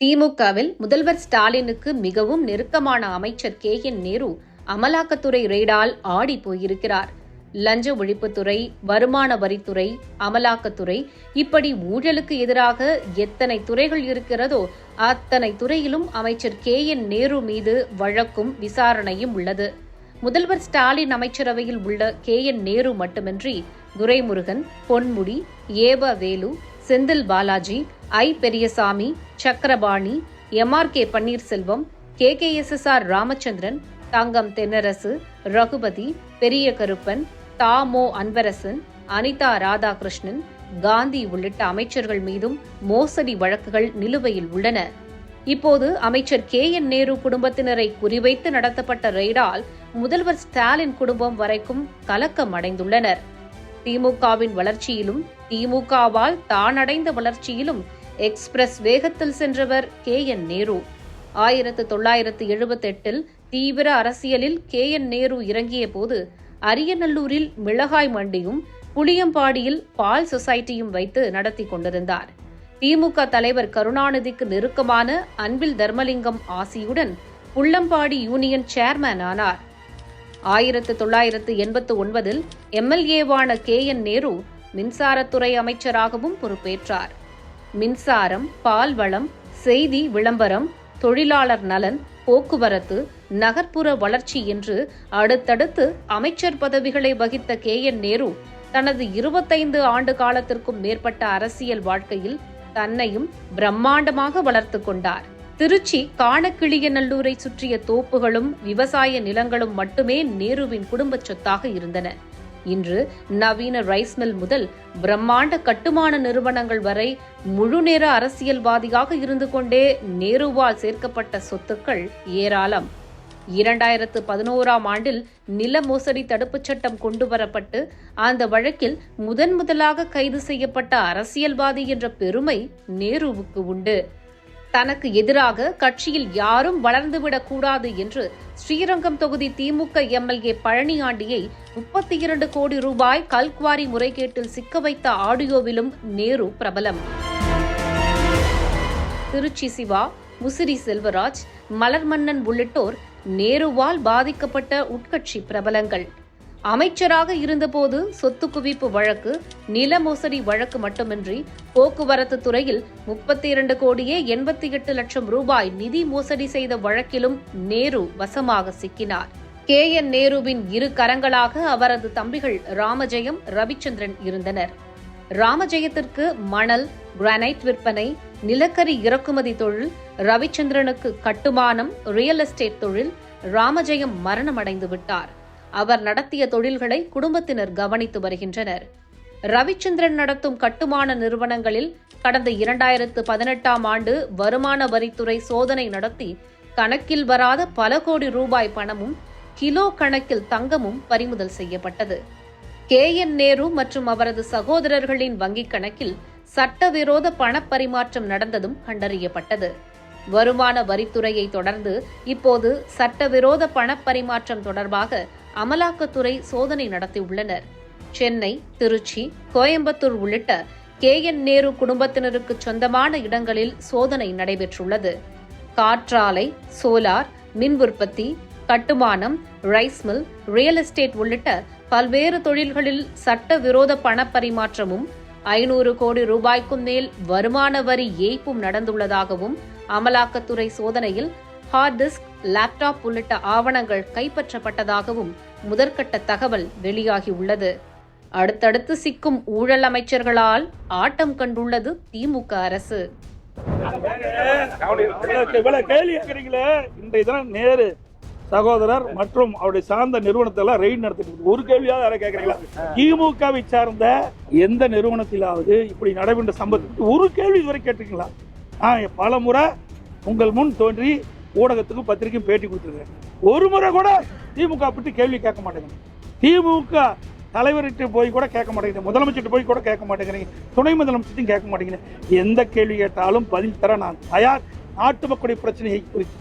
திமுகவில் முதல்வர் ஸ்டாலினுக்கு மிகவும் நெருக்கமான அமைச்சர் கே என் நேரு அமலாக்கத்துறை ரெய்டால் ஆடி போயிருக்கிறார். லஞ்ச ஒழிப்புத்துறை வருமான வரித்துறை அமலாக்கத்துறை இப்படி ஊழலுக்கு எதிராக எத்தனை துறைகள் இருக்கிறதோ அத்தனை துறையிலும் அமைச்சர் கே என் நேரு மீது வழக்கும் விசாரணையும் உள்ளது. முதல்வர் ஸ்டாலின் அமைச்சரவையில் உள்ள கே என் நேரு மட்டுமின்றி Duraimurugan Ponmudy E V Velu Senthil Balaji I Periyasamy Sakkarapani M R K Panneerselvam K K S S R Ramachandran Thangam Thennarasu Regupathy Periyakaruppan Thamo Anbarasan Anitha Radhakrishnan Gandhi உள்ளிட்ட அமைச்சர்கள் மீதும் மோசடி வழக்குகள் நிலுவையில் உள்ளன. இப்போது அமைச்சர் கே என் நேரு குடும்பத்தினரை குறிவைத்து நடத்தப்பட்ட ரெய்டால் முதல்வர் ஸ்டாலின் குடும்பம் வரைக்கும் கலக்கம் அடைந்துள்ளனர். திமுகவின் வளர்ச்சியிலும் திமுகவால் தான் அடைந்த வளர்ச்சியிலும் எக்ஸ்பிரஸ் வேகத்தில் சென்றவர் கே என் நேரு. ஆயிரத்து தொள்ளாயிரத்து எழுபத்தெட்டில் தீவிர அரசியலில் கே என் நேரு இறங்கிய போது அரியநல்லூரில் மிளகாய் மண்டியும் புளியம்பாடியில் பால் சொசைட்டியும் வைத்து நடத்தி கொண்டிருந்தார். திமுக தலைவர் கருணாநிதிக்கு நெருக்கமான அன்பில் தர்மலிங்கம் ஆசியுடன் புள்ளம்பாடி யூனியன் சேர்மேன் ஆனார். ஆயிரத்து தொள்ளாயிரத்து எண்பத்து ஒன்பதில் எம்எல்ஏவான கே என் நேரு மின்சாரத்துறை அமைச்சராகவும் பொறுப்பேற்றார். மின்சாரம் பால்வளம் செய்தி விளம்பரம் தொழிலாளர் நலன் போக்குவரத்து நகர்ப்புற வளர்ச்சி என்று அடுத்தடுத்து அமைச்சர் பதவிகளை வகித்த கே. என். நேரு தனது இருபத்தைந்து ஆண்டு காலத்திற்கும் மேற்பட்ட அரசியல் வாழ்க்கையில் தன்னையும் பிரம்மாண்டமாக வளர்த்து கொண்டார். திருச்சி காணக்கிளியநல்லூரை சுற்றிய தோப்புகளும் விவசாய நிலங்களும் மட்டுமே நேருவின் குடும்பச் சொத்தாக இருந்தன. இன்று நவீன ரைஸ் மில் முதல் பிரம்மாண்ட கட்டுமான நிறுவனங்கள் வரை முழுநேர அரசியல்வாதியாக இருந்து கொண்டே நேருவால் சேர்க்கப்பட்ட சொத்துக்கள் ஏராளம். இரண்டாயிரத்து பதினோராம் ஆண்டில் நில மோசடி தடுப்புச் சட்டம் கொண்டுவரப்பட்டு அந்த வழக்கில் முதன் முதலாக கைது செய்யப்பட்ட அரசியல்வாதி என்ற பெருமை நேருவுக்கு உண்டு. தனக்கு எதிராக கட்சியில் யாரும் வளர்ந்துவிடக் கூடாது என்று ஸ்ரீரங்கம் தொகுதி திமுக எம்எல்ஏ பழனியாண்டியை முப்பத்தி இரண்டு கோடி ரூபாய் கல்குவாரி முறைகேட்டில் சிக்க வைத்த ஆடியோவிலும் நேரு பிரபலம். திருச்சி சிவா முசிறி செல்வராஜ் மலர்மன்னன் உள்ளிட்டோர் நேருவால் பாதிக்கப்பட்ட உட்கட்சி பிரபலங்கள். அமைச்சராக இருந்தபோது சொத்து குவிப்பு வழக்கு நில மோசடி வழக்கு மட்டுமின்றி போக்குவரத்து துறையில் முப்பத்தி இரண்டு கோடியே எண்பத்தி எட்டு லட்சம் ரூபாய் நிதி மோசடி செய்த வழக்கிலும் நேரு வசமாக சிக்கினார். கே. என். நேருவின் இரு கரங்களாக அவரது தம்பிகள் ராமஜெயம் ரவிச்சந்திரன் இருந்தனர். ராமஜெயத்திற்கு மணல் கிரானைட் விற்பனை நிலக்கரி இறக்குமதி தொழில் ரவிச்சந்திரனுக்கு கட்டுமானம் ரியல் எஸ்டேட் தொழில் ராமஜெயம் மரணமடைந்து விட்டார். அவர் நடத்திய தொழில்களை குடும்பத்தினர் கவனித்து வருகின்றனர். ரவிச்சந்திரன் நடத்தும் கட்டுமான நிறுவனங்களில் கடந்த இரண்டாயிரத்து பதினெட்டாம் ஆண்டு வருமான வரித்துறை சோதனை நடத்தி கணக்கில் வராத பல கோடி ரூபாய் பணமும் கிலோ கணக்கில் தங்கமும் பறிமுதல் செய்யப்பட்டது. கே. என். நேரு மற்றும் அவரது சகோதரர்களின் வங்கிக் கணக்கில் சட்டவிரோத பணப்பரிமாற்றம் நடந்ததும் கண்டறியப்பட்டது. வருமான வரித்துறையை தொடர்ந்து இப்போது சட்டவிரோத பணப்பரிமாற்றம் தொடர்பாக அமலாக்கத்துறை சோதனை நடத்தியுள்ளனர். சென்னை திருச்சி கோயம்புத்தூர் உள்ளிட்ட கே. என். நேரு குடும்பத்தினருக்கு சொந்தமான இடங்களில் சோதனை நடைபெற்றுள்ளது. காற்றாலை சோலார் மின் உற்பத்தி கட்டுமானம் ரைஸ் மில் ரியல் எஸ்டேட் உள்ளிட்ட பல்வேறு தொழில்களில் சட்டவிரோத பணப்பரிமாற்றமும் ஐநூறு கோடி ரூபாய்க்கும் மேல் வருமான வரி ஏய்ப்பும் நடந்துள்ளதாகவும் அமலாக்கத்துறை சோதனையில் ஹார்ட் டிஸ்க் லேப்டாப் உள்ளிட்ட ஆவணங்கள் கைப்பற்றப்பட்டதாகவும் முதற்கட்ட தகவல் வெளியாகியுள்ளது. அடுத்தடுத்து சிக்கும் ஊழல் அமைச்சர்களால் ஆட்டம் கண்டுள்ளது திமுக அரசு. கேள்வி நேரு சகோதரர் மற்றும் அவருடைய சார்ந்த நிறுவனத்தை எல்லாம் ரெய்ட் நடத்திட்டு ஒரு கேள்வியாவது யாரை கேட்கறீங்களா? திமுகவை சார்ந்த எந்த நிறுவனத்திலாவது இப்படி நடைபெற்ற சம்பவத்துக்கு ஒரு கேள்வி இதுவரை கேட்டிருக்கீங்களா? பல முறை உங்கள் முன் தோன்றி ஊடகத்துக்கும் பத்திரிக்கையும் பேட்டி கொடுத்துருக்கேன் ஒரு முறை கூட திமுக பற்றி கேள்வி கேட்க மாட்டேங்குது. திமுக தலைவர்கிட்ட போய் கூட கேட்க மாட்டேங்குது. முதலமைச்சர்கிட்ட போய் கூட கேட்க மாட்டேங்கிறீங்க துணை முதலமைச்சர்ட்டையும் கேட்க மாட்டேங்கிறேன் எந்த கேள்வி கேட்டாலும் பதில் தர நான் தயார். நாட்டு மக்களுடைய பிரச்சனையை குறித்து.